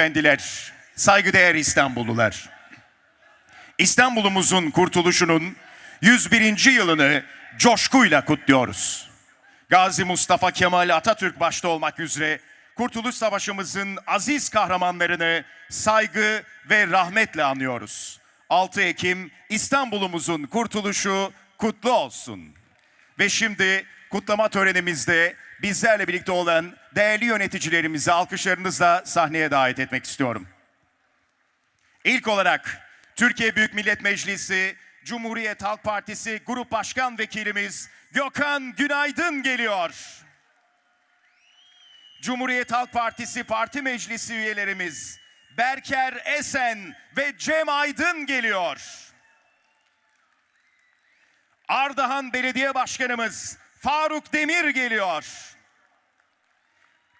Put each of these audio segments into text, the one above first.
Efendiler, saygıdeğer İstanbullular. İstanbul'umuzun kurtuluşunun 101. yılını coşkuyla kutluyoruz. Gazi Mustafa Kemal Atatürk başta olmak üzere Kurtuluş Savaşımızın aziz kahramanlarını saygı ve rahmetle anıyoruz. 6 Ekim İstanbul'umuzun kurtuluşu kutlu olsun. Ve şimdi kutlama törenimizde bizlerle birlikte olan değerli yöneticilerimizi alkışlarınızla sahneye davet etmek istiyorum. İlk olarak Türkiye Büyük Millet Meclisi Cumhuriyet Halk Partisi Grup Başkan Vekilimiz Gökhan Günaydın geliyor. Cumhuriyet Halk Partisi Parti Meclisi üyelerimiz Berker Esen ve Cem Aydın geliyor. Ardahan Belediye Başkanımız Faruk Demir geliyor.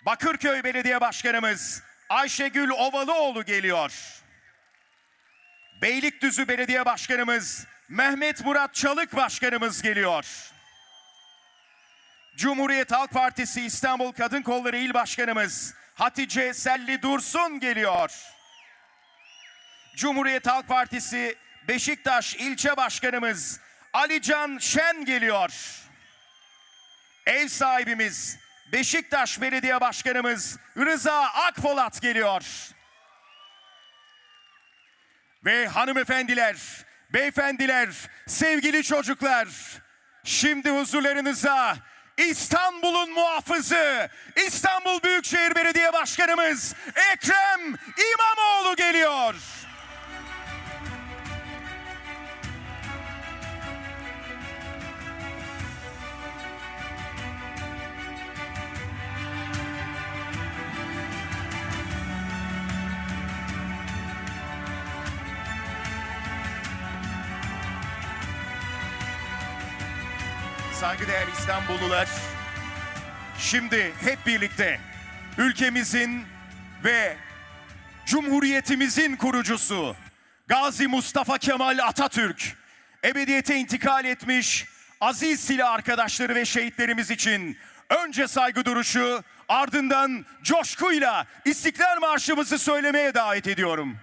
Bakırköy Belediye Başkanımız Ayşegül Ovalıoğlu geliyor. Beylikdüzü Belediye Başkanımız Mehmet Murat Çalık Başkanımız geliyor. Cumhuriyet Halk Partisi İstanbul Kadın Kolları İl Başkanımız Hatice Selli Dursun geliyor. Cumhuriyet Halk Partisi Beşiktaş İlçe Başkanımız Alican Şen geliyor. Ev sahibimiz Beşiktaş Belediye Başkanımız Rıza Akpolat geliyor. Ve hanımefendiler, beyefendiler, sevgili çocuklar, şimdi huzurlarınıza İstanbul'un muhafızı, İstanbul Büyükşehir Belediye Başkanımız Ekrem İmamoğlu geliyor. Saygıdeğer İstanbullular, şimdi hep birlikte ülkemizin ve Cumhuriyetimizin kurucusu Gazi Mustafa Kemal Atatürk ebediyete intikal etmiş aziz silah arkadaşları ve şehitlerimiz için önce saygı duruşu ardından coşkuyla İstiklal Marşımızı söylemeye davet ediyorum.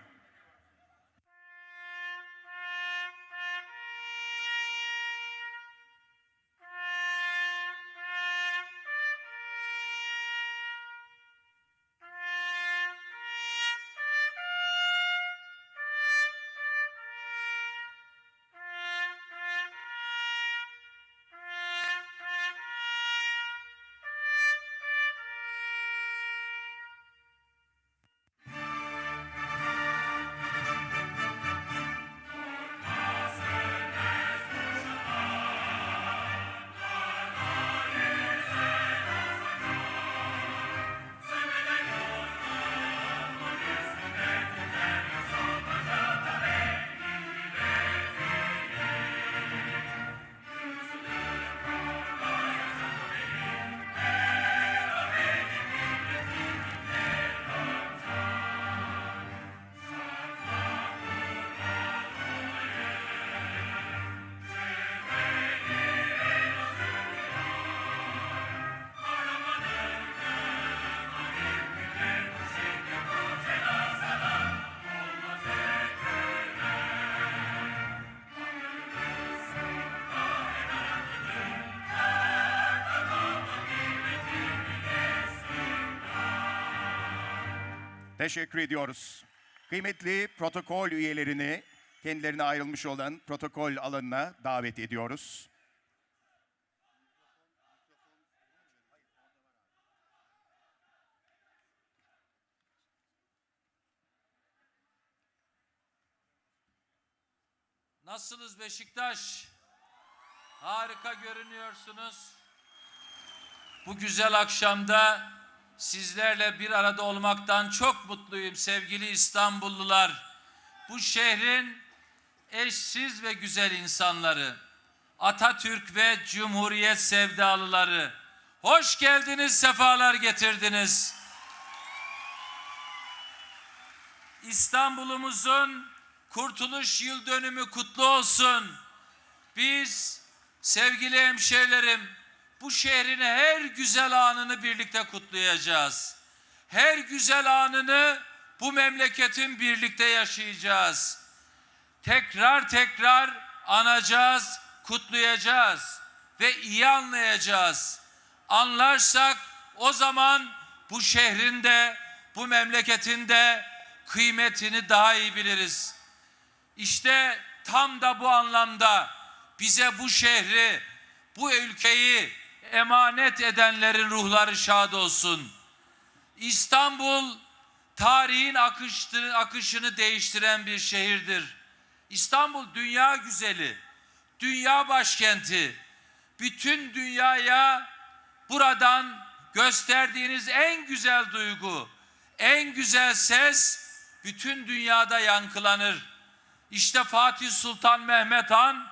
Teşekkür ediyoruz. Kıymetli protokol üyelerini kendilerine ayrılmış olan protokol alanına davet ediyoruz. Nasılsınız Beşiktaş? Harika görünüyorsunuz. Bu güzel akşamda sizlerle bir arada olmaktan çok mutluyum sevgili İstanbullular. Bu şehrin eşsiz ve güzel insanları, Atatürk ve Cumhuriyet sevdalıları. Hoş geldiniz, sefalar getirdiniz. İstanbul'umuzun kurtuluş yıl dönümü kutlu olsun. Biz sevgili hemşehrilerim bu şehrin her güzel anını birlikte kutlayacağız. Her güzel anını bu memleketin birlikte yaşayacağız. Tekrar tekrar anacağız, kutlayacağız ve iyi anlayacağız. Anlarsak o zaman bu şehrin de bu memleketin de kıymetini daha iyi biliriz. İşte tam da bu anlamda bize bu şehri, bu ülkeyi emanet edenlerin ruhları şad olsun. İstanbul tarihin akıştı- akışını değiştiren bir şehirdir. İstanbul dünya güzeli, dünya başkenti. Bütün dünyaya buradan gösterdiğiniz en güzel duygu, en güzel ses bütün dünyada yankılanır. İşte Fatih Sultan Mehmet Han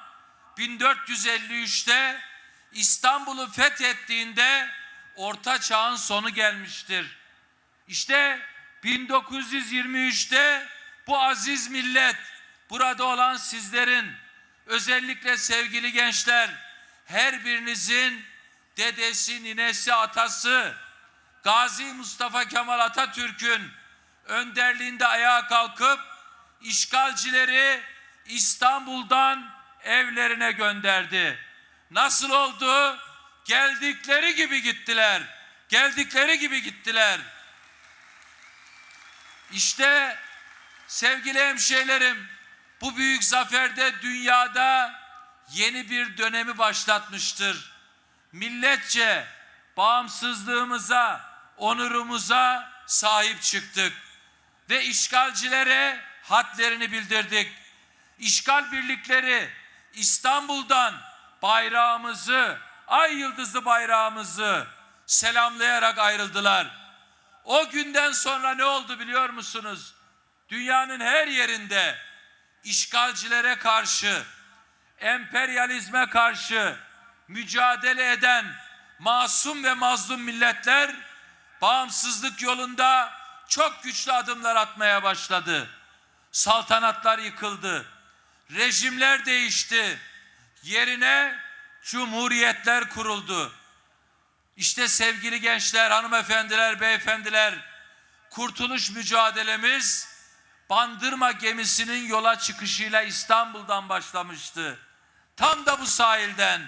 1453'te İstanbul'u fethettiğinde Orta Çağ'ın sonu gelmiştir. İşte 1923'te bu aziz millet, burada olan sizlerin, özellikle sevgili gençler, her birinizin dedesi, ninesi, atası, Gazi Mustafa Kemal Atatürk'ün önderliğinde ayağa kalkıp işgalcileri İstanbul'dan evlerine gönderdi. Nasıl oldu? Geldikleri gibi gittiler. Geldikleri gibi gittiler. İşte sevgili hemşehrilerim bu büyük zaferde dünyada yeni bir dönemi başlatmıştır. Milletçe bağımsızlığımıza, onurumuza sahip çıktık ve işgalcilere hadlerini bildirdik. İşgal birlikleri İstanbul'dan bayrağımızı, ay yıldızlı bayrağımızı selamlayarak ayrıldılar. O günden sonra ne oldu biliyor musunuz? Dünyanın her yerinde işgalcilere karşı, emperyalizme karşı mücadele eden masum ve mazlum milletler bağımsızlık yolunda çok güçlü adımlar atmaya başladı. Saltanatlar yıkıldı. Rejimler değişti. Yerine cumhuriyetler kuruldu. İşte sevgili gençler, hanımefendiler, beyefendiler, kurtuluş mücadelemiz Bandırma gemisinin yola çıkışıyla İstanbul'dan başlamıştı. Tam da bu sahilden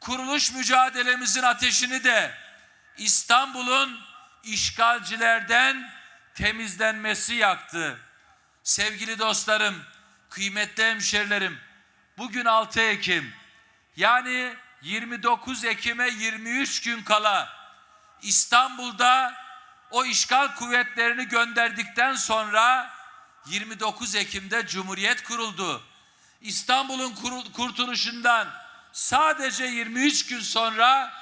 kuruluş mücadelemizin ateşini de İstanbul'un işgalcilerden temizlenmesi yaktı. Sevgili dostlarım, kıymetli hemşerilerim, bugün 6 Ekim yani 29 Ekim'e 23 gün kala İstanbul'da o işgal kuvvetlerini gönderdikten sonra 29 Ekim'de Cumhuriyet kuruldu. İstanbul'un kurtuluşundan sadece 23 gün sonra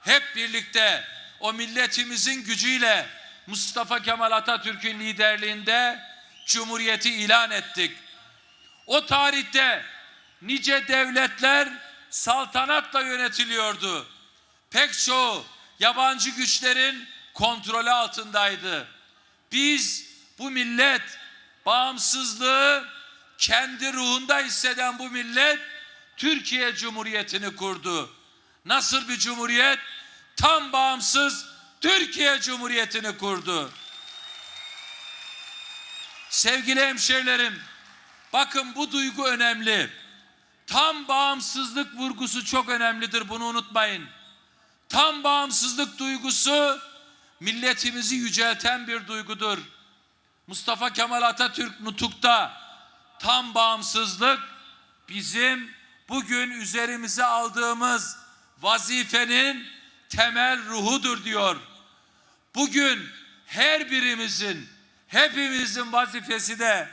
hep birlikte o milletimizin gücüyle Mustafa Kemal Atatürk'ün liderliğinde Cumhuriyeti ilan ettik. O tarihte nice devletler saltanatla yönetiliyordu. Pek çoğu yabancı güçlerin kontrolü altındaydı. Biz bu millet bağımsızlığı kendi ruhunda hisseden bu millet Türkiye Cumhuriyeti'ni kurdu. Nasıl bir cumhuriyet? Tam bağımsız Türkiye Cumhuriyeti'ni kurdu. Sevgili hemşehrilerim, bakın bu duygu önemli. Tam bağımsızlık vurgusu çok önemlidir, bunu unutmayın. Tam bağımsızlık duygusu milletimizi yücelten bir duygudur. Mustafa Kemal Atatürk nutukta tam bağımsızlık bizim bugün üzerimize aldığımız vazifenin temel ruhudur diyor. Bugün her birimizin, hepimizin vazifesi de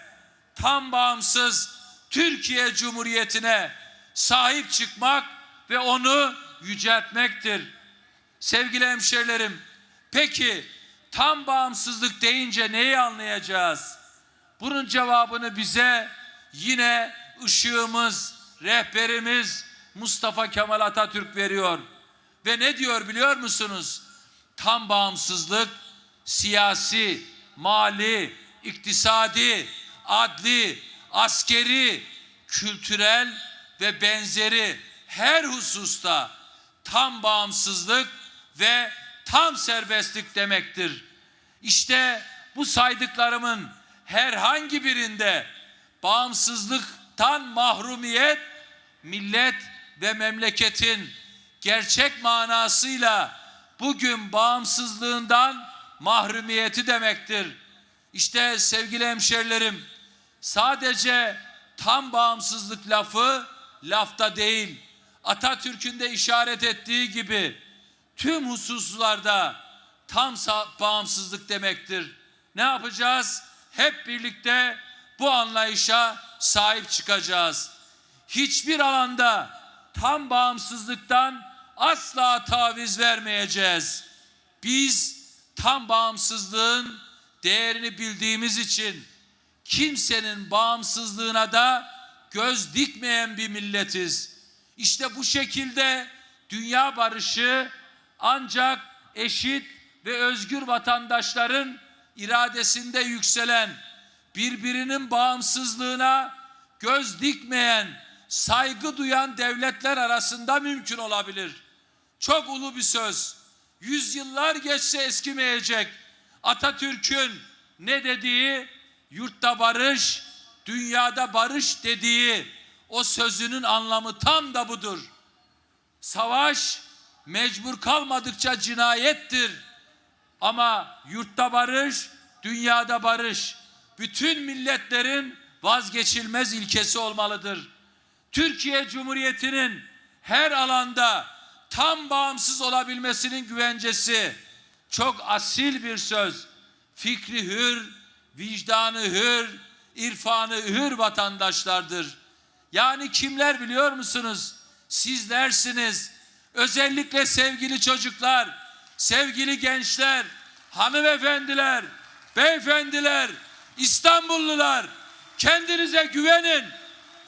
tam bağımsız Türkiye Cumhuriyeti'ne sahip çıkmak ve onu yüceltmektir. Sevgili hemşerilerim, peki tam bağımsızlık deyince neyi anlayacağız? Bunun cevabını bize yine ışığımız, rehberimiz Mustafa Kemal Atatürk veriyor. Ve ne diyor biliyor musunuz? Tam bağımsızlık siyasi, mali, iktisadi, adli, askeri, kültürel ve benzeri her hususta tam bağımsızlık ve tam serbestlik demektir. İşte bu saydıklarımın herhangi birinde bağımsızlıktan mahrumiyet millet ve memleketin gerçek manasıyla bugün bağımsızlığından mahrumiyeti demektir. İşte sevgili hemşerilerim sadece tam bağımsızlık lafı lafta değil. Atatürk'ün de işaret ettiği gibi tüm hususlarda tam bağımsızlık demektir. Ne yapacağız? Hep birlikte bu anlayışa sahip çıkacağız. Hiçbir alanda tam bağımsızlıktan asla taviz vermeyeceğiz. Biz tam bağımsızlığın değerini bildiğimiz için kimsenin bağımsızlığına da göz dikmeyen bir milletiz. İşte bu şekilde dünya barışı ancak eşit ve özgür vatandaşların iradesinde yükselen, birbirinin bağımsızlığına göz dikmeyen, saygı duyan devletler arasında mümkün olabilir. Çok ulu bir söz. Yüzyıllar geçse eskimeyecek. Atatürk'ün ne dediği, yurtta barış, dünyada barış dediği o sözünün anlamı tam da budur. Savaş mecbur kalmadıkça cinayettir. Ama yurtta barış, dünyada barış bütün milletlerin vazgeçilmez ilkesi olmalıdır. Türkiye Cumhuriyeti'nin her alanda tam bağımsız olabilmesinin güvencesi çok asil bir söz. Fikri hür, vicdanı hür, irfanı hür vatandaşlardır. Yani kimler biliyor musunuz? Sizlersiniz. Özellikle sevgili çocuklar, sevgili gençler, hanımefendiler, beyefendiler, İstanbullular kendinize güvenin.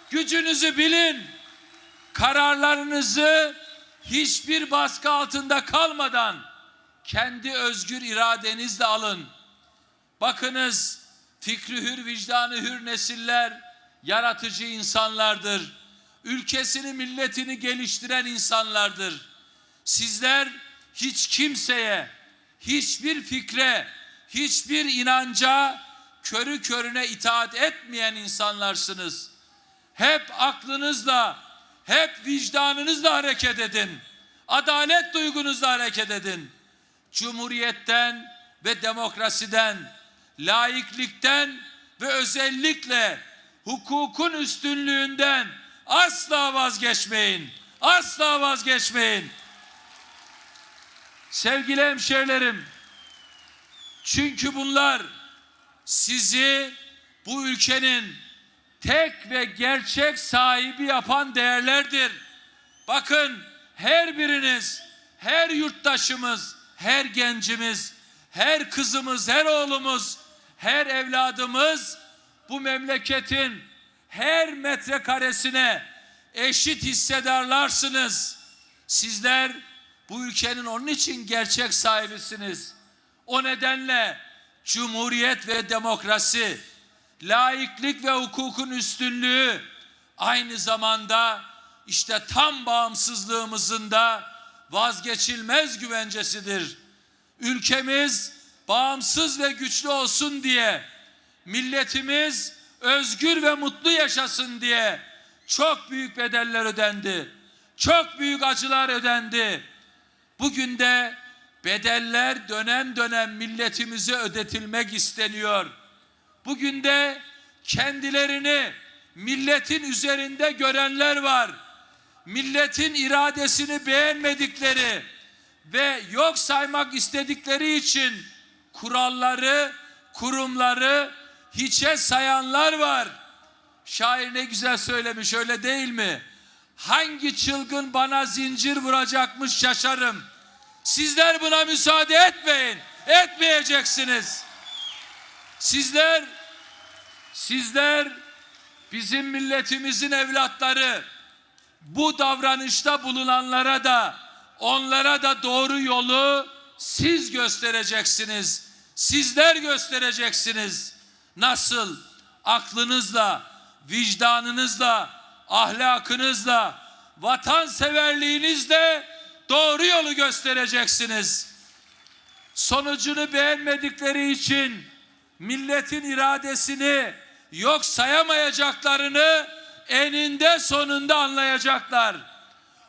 Gücünüzü bilin. Kararlarınızı hiçbir baskı altında kalmadan kendi özgür iradenizle alın. Bakınız fikri hür, vicdanı hür nesiller yaratıcı insanlardır. Ülkesini, milletini geliştiren insanlardır. Sizler hiç kimseye, hiçbir fikre, hiçbir inanca körü körüne itaat etmeyen insanlarsınız. Hep aklınızla, hep vicdanınızla hareket edin. Adalet duygunuzla hareket edin. Cumhuriyetten ve demokrasiden, laiklikten ve özellikle hukukun üstünlüğünden asla vazgeçmeyin. Asla vazgeçmeyin. Sevgili hemşerilerim, çünkü bunlar sizi bu ülkenin tek ve gerçek sahibi yapan değerlerdir. Bakın her biriniz, her yurttaşımız, her gencimiz, her kızımız, her oğlumuz, her evladımız bu memleketin her metrekaresine eşit hissedarlarsınız. Sizler bu ülkenin onun için gerçek sahibisiniz. O nedenle cumhuriyet ve demokrasi, laiklik ve hukukun üstünlüğü aynı zamanda işte tam bağımsızlığımızın da vazgeçilmez güvencesidir. Ülkemiz bağımsız ve güçlü olsun diye, milletimiz özgür ve mutlu yaşasın diye çok büyük bedeller ödendi. Çok büyük acılar ödendi. Bugün de bedeller dönem dönem milletimize ödetilmek isteniyor. Bugün de kendilerini milletin üzerinde görenler var. Milletin iradesini beğenmedikleri ve yok saymak istedikleri için kuralları, kurumları hiçe sayanlar var. Şair ne güzel söylemiş öyle değil mi? Hangi çılgın bana zincir vuracakmış şaşarım. Sizler buna müsaade etmeyin. Etmeyeceksiniz. Sizler sizler bizim milletimizin evlatları bu davranışta bulunanlara da onlara da doğru yolu siz göstereceksiniz. Sizler göstereceksiniz. Nasıl? Aklınızla, vicdanınızla, ahlakınızla, vatanseverliğinizle doğru yolu göstereceksiniz. Sonucunu beğenmedikleri için milletin iradesini yok sayamayacaklarını eninde sonunda anlayacaklar.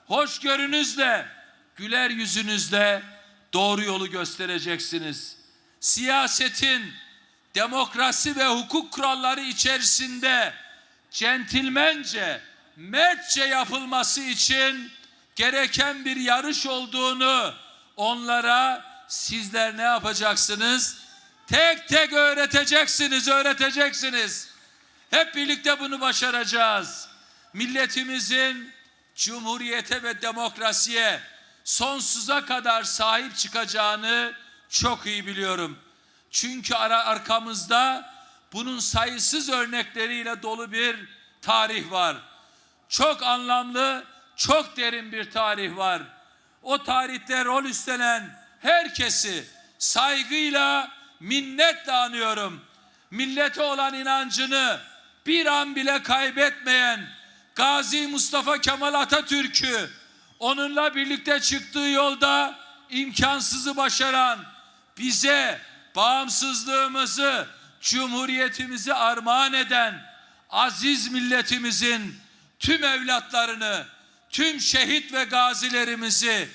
Hoşgörünüzle, güler yüzünüzle doğru yolu göstereceksiniz. Siyasetin demokrasi ve hukuk kuralları içerisinde centilmence, mertçe yapılması için gereken bir yarış olduğunu onlara sizler ne yapacaksınız? Tek tek öğreteceksiniz, öğreteceksiniz. Hep birlikte bunu başaracağız. Milletimizin cumhuriyete ve demokrasiye sonsuza kadar sahip çıkacağını çok iyi biliyorum. Çünkü ara arkamızda bunun sayısız örnekleriyle dolu bir tarih var. Çok anlamlı, çok derin bir tarih var. O tarihte rol üstlenen herkesi saygıyla, minnetle anıyorum. Millete olan inancını bir an bile kaybetmeyen Gazi Mustafa Kemal Atatürk'ü onunla birlikte çıktığı yolda imkansızı başaran bize bağımsızlığımızı, cumhuriyetimizi armağan eden aziz milletimizin tüm evlatlarını, tüm şehit ve gazilerimizi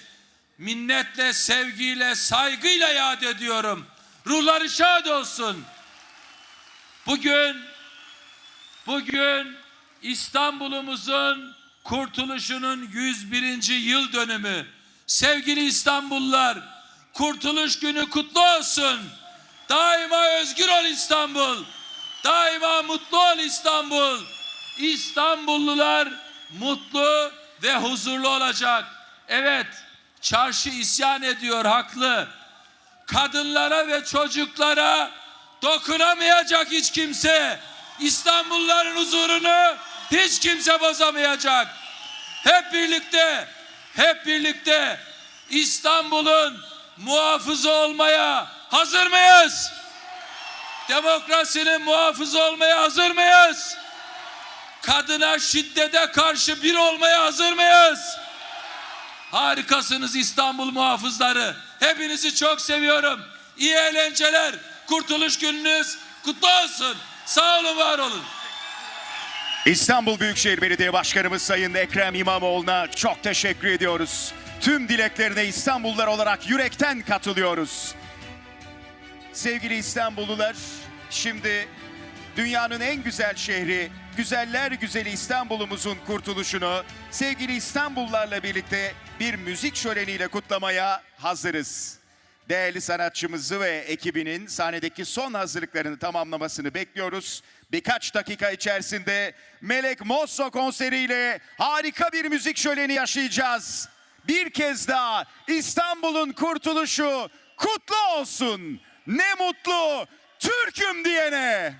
minnetle, sevgiyle, saygıyla yad ediyorum. Ruhları şad olsun. Bugün bugün İstanbul'umuzun kurtuluşunun 101. yıl dönümü. Sevgili İstanbullular, Kurtuluş Günü kutlu olsun. Daima özgür ol İstanbul. Daima mutlu ol İstanbul. İstanbullular mutlu ve huzurlu olacak. Evet, çarşı isyan ediyor haklı. Kadınlara ve çocuklara dokunamayacak hiç kimse. İstanbulluların huzurunu hiç kimse bozamayacak. Hep birlikte, hep birlikte İstanbul'un muhafızı olmaya hazır mıyız? Demokrasinin muhafızı olmaya hazır mıyız? Kadına şiddete karşı bir olmaya hazır mıyız? Harikasınız İstanbul muhafızları. Hepinizi çok seviyorum. İyi eğlenceler. Kurtuluş gününüz kutlu olsun. Sağ olun, var olun. İstanbul Büyükşehir Belediye Başkanımız Sayın Ekrem İmamoğlu'na çok teşekkür ediyoruz. Tüm dileklerine İstanbullular olarak yürekten katılıyoruz. Sevgili İstanbullular, şimdi dünyanın en güzel şehri, güzeller güzeli İstanbul'umuzun kurtuluşunu sevgili İstanbullularla birlikte bir müzik şöleniyle kutlamaya hazırız. Değerli sanatçımızı ve ekibinin sahnedeki son hazırlıklarını tamamlamasını bekliyoruz. Birkaç dakika içerisinde Melek Mosso konseriyle harika bir müzik şöleni yaşayacağız. Bir kez daha İstanbul'un kurtuluşu kutlu olsun. Ne mutlu Türk'üm diyene.